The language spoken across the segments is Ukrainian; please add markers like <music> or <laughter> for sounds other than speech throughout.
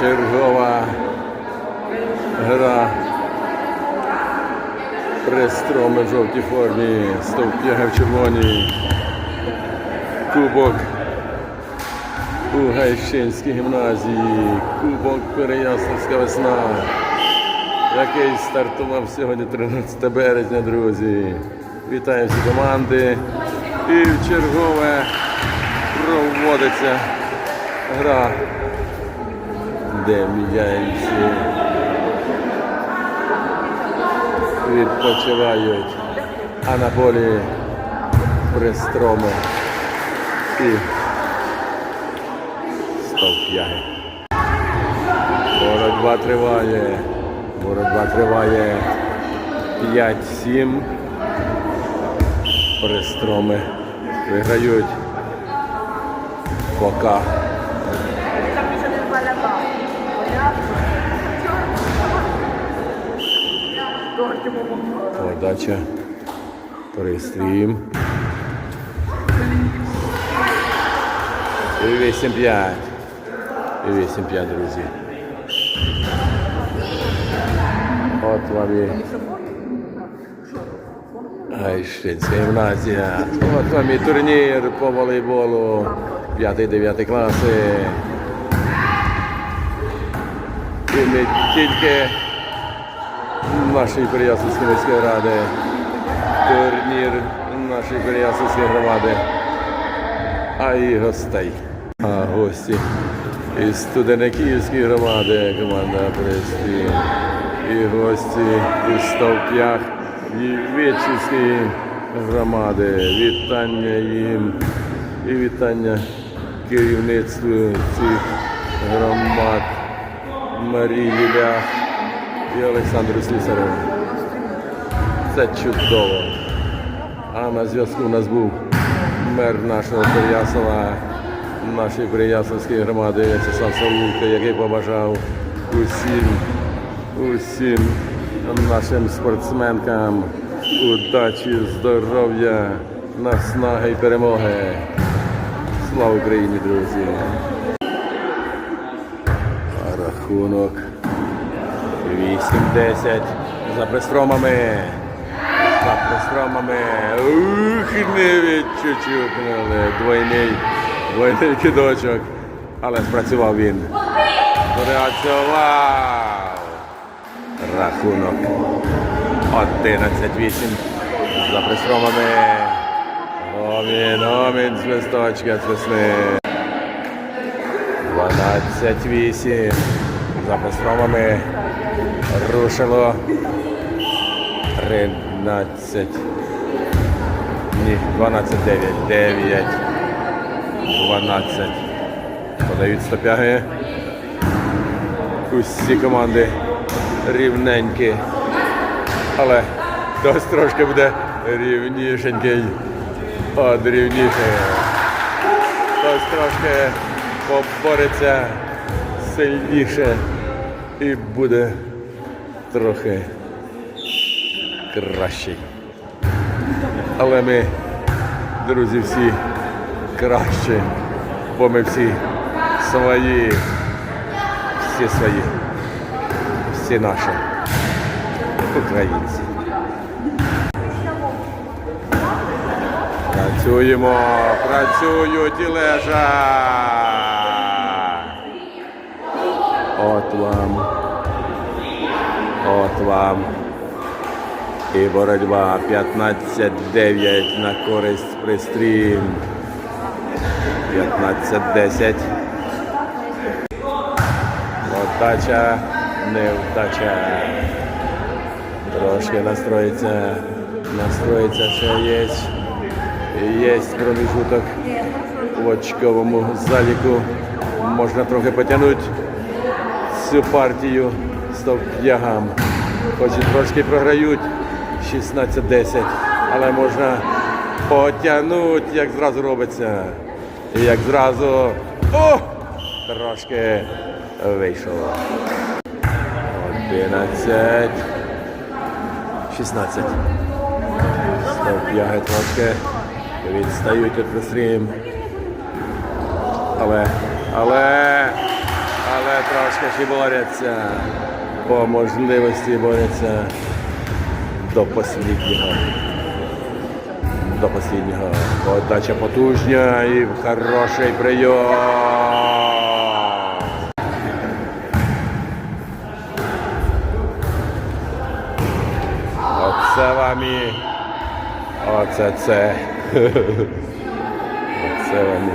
Чергова гра. Пристроми в жовтій формі, стовп'яга в червоній. Кубок у Гайщинській гімназії. Кубок Переяславська весна, який стартував сьогодні 13 березня, друзі. Вітаю всі команди. І в чергове проводиться гра, де м'яйці відпочивають, а на полі пристроми і стовп'яги. Боротьба триває. Боротьба триває 5-7. Пристроми виграють. Пока. Подача. Пристрім. І 8-5. І 8-5, друзі. От вам і Гайщинська гімназія. От вам і турнір по волейболу 5-9 класи. І не тільки нашої Переяславської міської ради. Турнір нашої Переяславської громади. А і гостей. А гості із Студениківської громади, команда Престі. І гості із Стовп'ях Вічівської громади. Вітання їм і вітання керівництву цих громад Марії Лях і Олександру Слісареву. Це чудово. А на зв'язку у нас був мер нашого Переяслава, нашої Переяславської громади В'ячеслав Савулка, який побажав усім, усім нашим спортсменкам удачі, здоров'я, наснаги і перемоги. Слава Україні, друзі! Рахунок 8-10 за пристромами. За пристромами. Ух, не відчучукнули. Двойний, двойний кидочок. Але спрацював він. Спрацював. Рахунок 11-8 за пристромами. Омін, омін, свисточка, свисни. 12-8 за пристромами. Рушило 13. Ні, 12, 9, 9, 12. Подають стопяги. Усі команди рівненькі. Але хтось трошки буде рівнішенький. От рівніший. Хтось трошки побореться сильніше і буде трохи кращий. Але ми, друзі, всі кращі, бо ми всі свої, всі свої, всі наші українці. Працюємо, працюють і. От вам. От вам. І боротьба 15-9 на користь пристрім. 15-10. Отдача, невдача. Трошки настроїться. Настроїться, що є. Є проміжуток в очковому заліку. Можна трохи потягнути цю партію стовп'ягам. Хоч і трошки програють 16-10, але можна потягнути, як зразу робиться. І як зразу о, трошки вийшло. 11, 16. Стовп'яги трошки відстають від пристрім. Але, але, але трошки ще борються. По можливості борються до останнього. До останнього. Подача потужня і хороший прийом. Оце вам і. Оце це. <laughs> Оце вам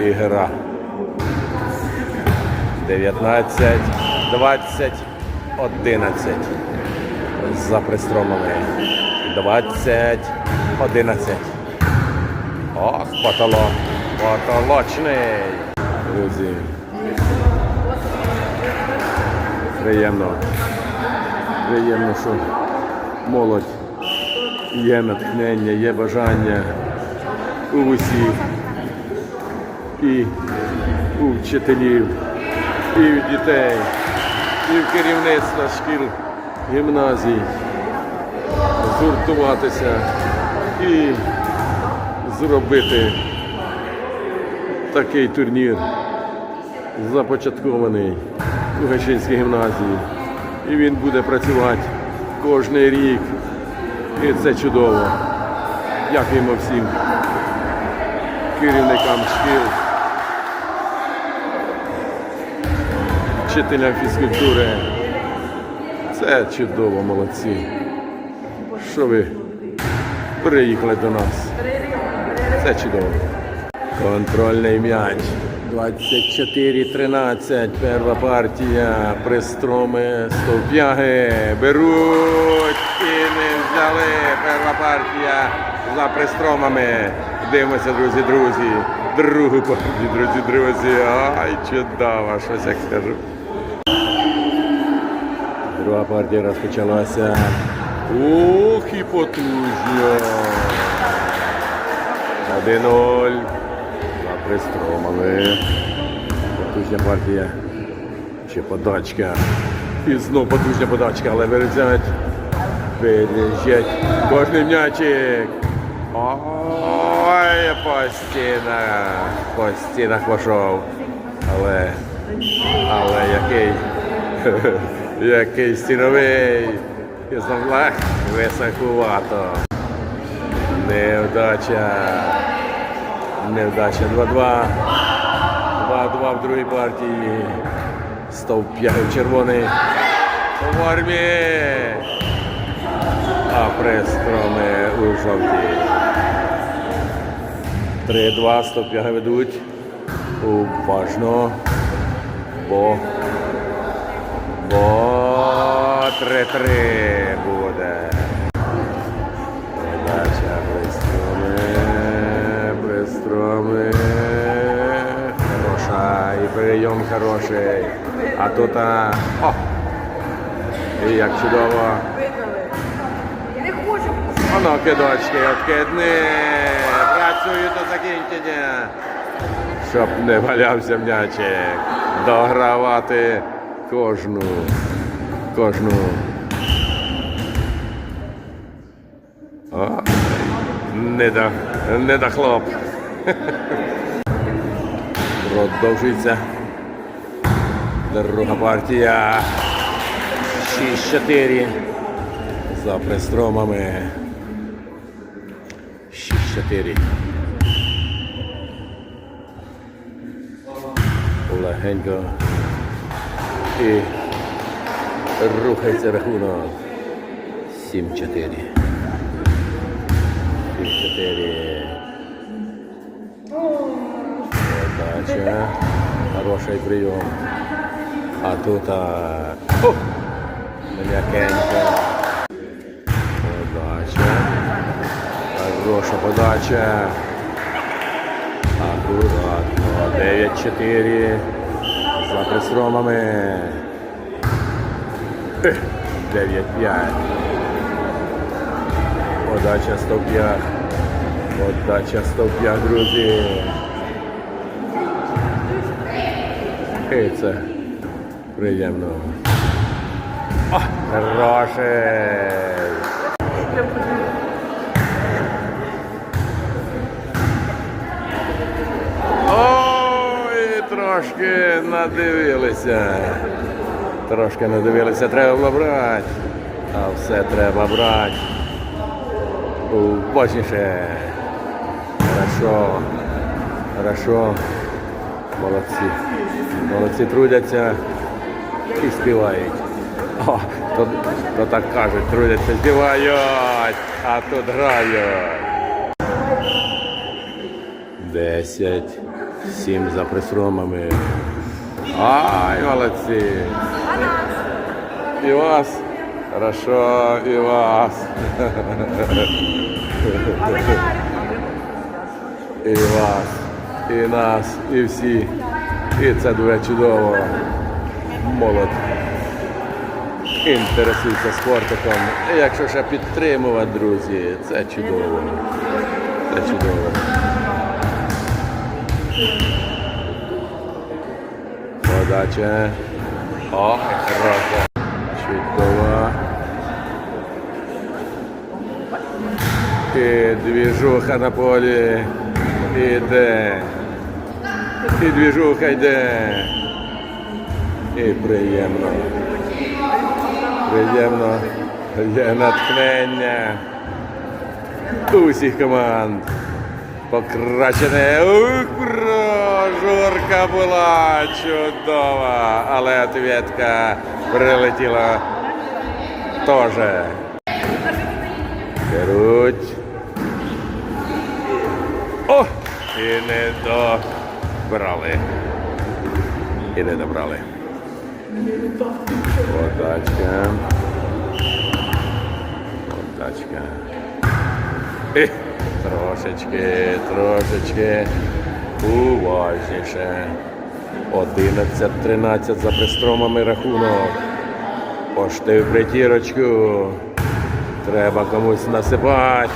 і. Ігра. 19, 20, 11. За пристромами. 20, 11. Ох, потолок. Потолочний. Друзі. Приємно. Приємно, що молодь є натхнення, є бажання у усіх. І у вчителів, і у дітей, і в керівництва шкіл, гімназій згуртуватися і зробити такий турнір, започаткований у Гачинській гімназії. І він буде працювати кожний рік. І це чудово. Дякуємо всім керівникам шкіл. Вчителям фізкультури. Це чудово, молодці. Що ви приїхали до нас? Це чудово. Контрольний м'яч. 24-13. Перша партія. Пристроми стовп'яги. Беруть і не взяли. Перша партія за пристромами. Дивимося, друзі, друзі. Другу партію, друзі, друзі. Ай, чудово, щось як скажу. Друга партія розпочалася. Ух, і потужно. 1-0. За пристромами. Потужна партія. Ще подачка. І знов потужна подачка, але вирізять. Виріжать. Кожний м'ячик. Ой, по стінах. По стінах пішов. Але. Але який. <laughs> Який стіновий. Знов високувато. Невдача. Невдача 2-2. 2-2 в другій партії. Стовп'ягий червоний. У формі. А пристроми у жовтій. 3-2 стовп'яги ведуть. Уважно. Бо. Бо 3-3 буде. Передача пристроми. Пристроми. Хороша. І прийом хороший. А тут. А... О! І як чудово. Воно кидочки откидні. Працюють до закінчення. Щоб не валявся м'ячик. Догравати кожну. Кожну. Ой, не до, не до хлоп. Продовжується. Друга партія. 6-4 за пристромами. 6-4. Легенько. І рухається рахунок. 7-4. 7-4. Подача. Хороший прийом. А тут а... О! м'якенько. Подача. Хороша подача. Акуратно. 9-4. За пристромами. 9-5. Подача стовп'ях. Подача стовп'ях, друзі. І це приємно. О, хороший. Ой, трошки надивилися. Трошки надивилися, треба було брати. А все треба брати. Уважніше. Хорошо. Хорошо. Молодці. Молодці трудяться і співають. О, то, то так кажуть, трудяться, співають, а тут грають. Десять. Сім за присромами. Ай, молодці. І вас. Хорошо, і вас. І вас, і нас, і всі. І це дуже чудово. Молодь. Інтересується спортиком. І якщо ще підтримувати, друзі, це чудово. Це чудово. Подача. О, хороша. Чудова. І двіжуха на полі. Іде. І двіжуха йде. І приємно. Приємно. Є натхнення. Усіх команд. Покращене. Ух, журка була чудова. Але ответка прилетіла теж. Беруть. О! І не добрали. І не добрали. Подачка. І трошечки, трошечки уважніше. 11-13 за пристромами рахунок. Пошти в притірочку. Треба комусь насипати,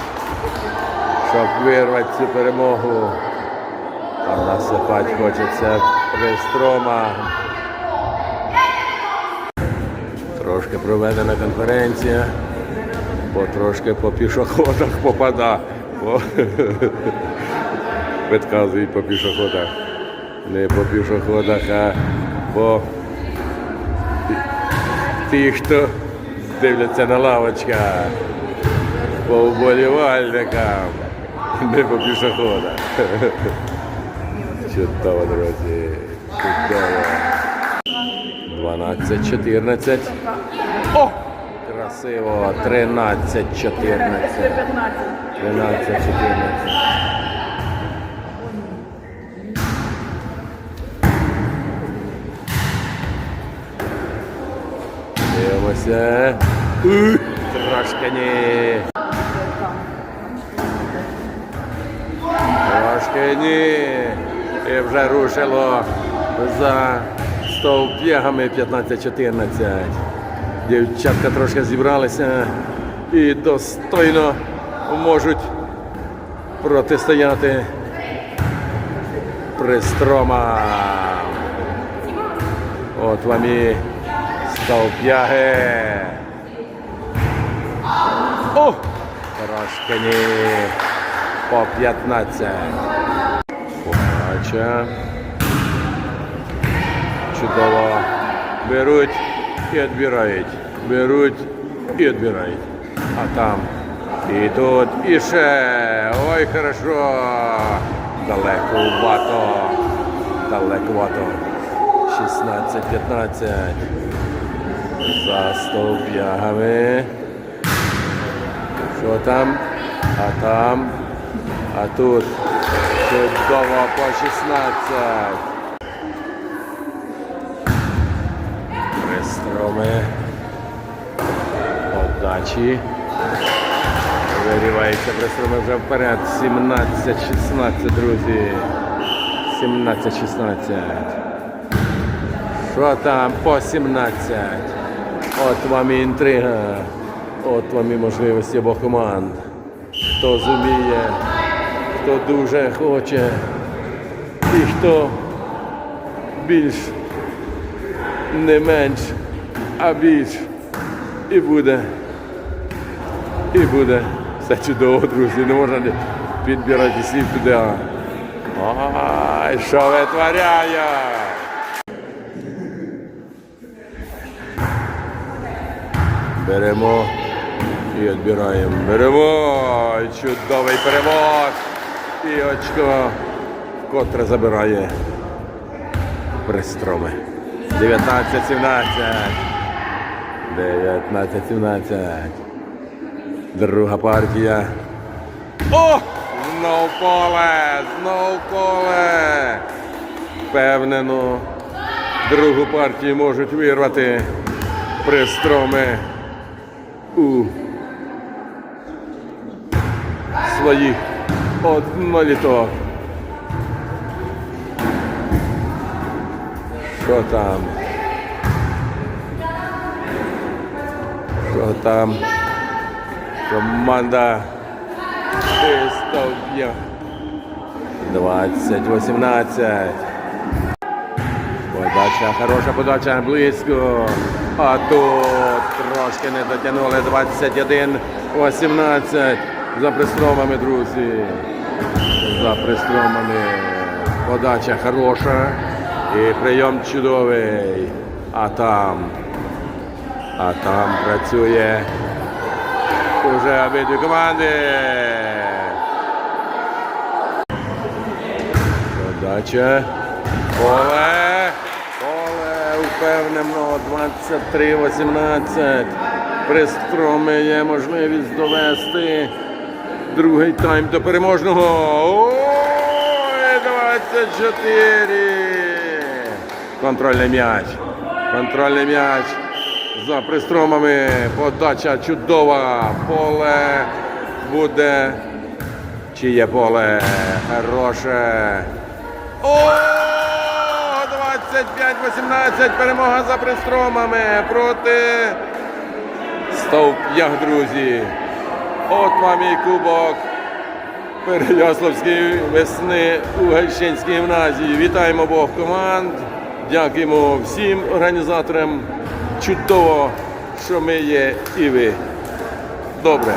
щоб вирвати цю перемогу. А насипати хочеться пристрома. Трошки проведена конференція, бо трошки по пішоходах попада. <laughs> Підказують по пішоходах. Не по пішоходах, а по ті, хто дивляться на лавочках, по вболівальникам, не по пішоходах. <laughs> Чудово, друзі. Чудово. 12-14. О! Красиво. 13-14. 13-14. Дивимося. Ух, Трошки ні. Трошки ні. І вже рушило за стовп'ягами 15-14. Дівчатка трошки зібралися і достойно можуть протистояти пристрома. От вам і стовп'яги. О! Трошки ні. По 15. Подача. Чудово. Беруть і відбирають. Беруть і відбирають. А там. І тут, і ще. Ой, хорошо. Далековато. Далековато. 16-15. За стовп'ягами. Що там? А там. А тут. Чудово по 16. Пристроми. Подачі. Вирівається пристроми вже вперед. 17-16, друзі. 17-16. Що там по 17? От вам і інтрига. От вам і можливості обох команд. Хто зуміє, хто дуже хоче і хто більш не менш, а більш і буде. І буде. Все чудово, друзі. Не можна підбирати слів туди. Ай, що витворяє? Беремо і відбираємо. Беремо. Чудовий перевод. І очко вкотре забирає пристроми. 19-17. 19-17. Друга партія. О! Знов поле! Знов поле! Впевнено. Другу партію можуть вирвати пристроми у своїх одноліток. Що там? Що там? Команда Пистов'я. 20-18. Подача, хороша подача, близько. А тут трошки не дотягнули. 21-18. За пристромами, друзі. За пристромами. Подача хороша. І прийом чудовий. А там. А там працює уже обидві команди. Подача. Поле. Впевнено 23-18. Пристроми є можливість довести другий тайм до переможного. Ой, 24. Контрольний м'яч. Контрольний м'яч. За пристромами подача чудова. Поле буде. Чиє поле хороше. О! 25-18. Перемога за пристромами проти Стовп'ях, друзі. От вам і кубок Переяславської весни у Гайщинській гімназії. Вітаємо обох команд. Дякуємо всім організаторам. Чудово, що ми є і ви. Добре.